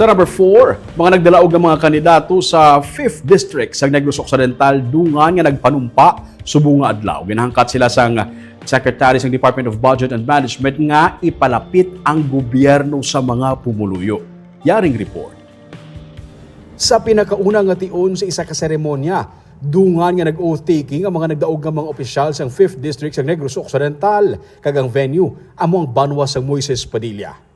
Sa number 4, mga nagdalaog ng mga kandidato sa 5th District sa Negros Occidental dungan nga nagpanumpa subong nga adlaw. Ginahangkat sila sang Secretary sa Department of Budget and Management nga ipalapit ang gobyerno sa mga pumuluyo. Yaring report. Sa pinakaunang nga tion sa isa ka seremonya, dungan nga nag-oath taking ang mga nagdaog nga mga opisyal sa 5th District sa Negros Occidental kagang venue amo ang banwa sa Moises Padilla.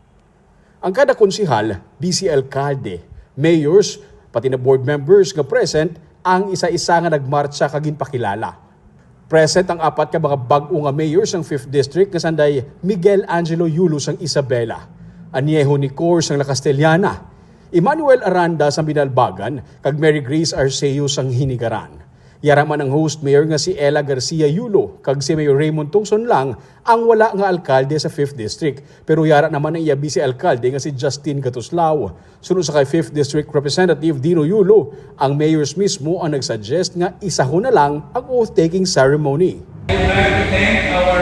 Ang kada konsihal, DC Alcalde, mayors, pati na board members nga present ang isa-isa nga nagmarcha kagin pakilala. Present ang apat ka mga bag-o nga mayors ng 5th District nga sanday Miguel Angelo Yulos ang Isabela, Aniejo Nicors ang La Castellana, Emmanuel Aranda sa Binalbagan, kag Mary Grace Arceo sang Hinigaran. Yaraman ang host mayor nga si Ella Garcia Yulo, kag si Mayor Raymond Tungson lang ang wala nga alkalde sa 5th District. Pero yara naman ang iya vice alkalde nga si Justin Gatuslao. Sunod sa kay 5th District Representative Dino Yulo, ang mayors mismo ang nagsuggest nga isahon na lang ang oath-taking ceremony. I would like to thank our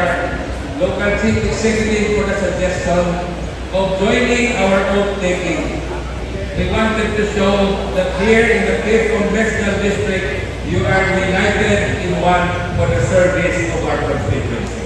local chief executive for the suggestion of joining our oath taking. We wanted to show that here in the 5th Congressional District, you are united in one for the service of our constituency.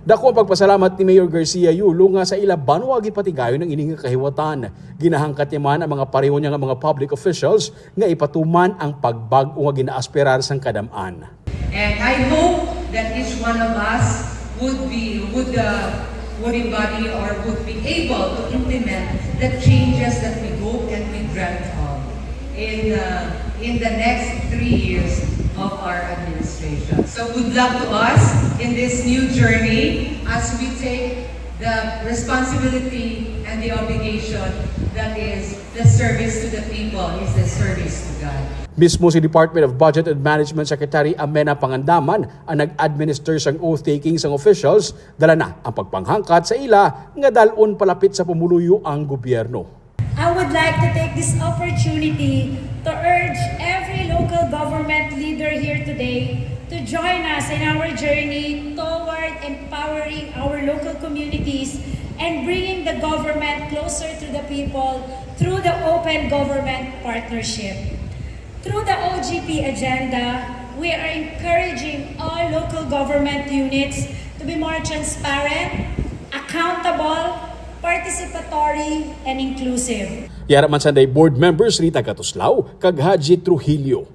Dako ang pagpasalamat ni Mayor Garcia Yulo nga sa ila banwagi patigayon ng ining kahiwatan. Ginahangkat niya man ang mga pareho niya nga mga public officials nga ipatuman ang pagbag o nga ginaaspirar sang kadamaan. And I hope that each one of us would be, would, uh, would embody or would be able to implement the changes that we hope and we dreamt of in, uh, in the next three years of our administration. So good luck to us in this new journey as we take the responsibility and the obligation that is the service to the people is the service to God. Mismo si Department of Budget and Management Secretary Amena Pangandaman ang nag-administer sang oath-taking sang officials, dala na ang pagpanghangkat sa ila nga dalon palapit sa pumuluyo ang gobyerno. I would like to take this opportunity to urge every local government leader here today to join us in our journey toward empowering our local communities and bringing the government closer to the people through the open government partnership. Through the OGP agenda, we are encouraging all local government units to be more transparent, accountable, participatory, and inclusive. Yara man sanday board members Rita Gatuslao kag Haji Trujillo.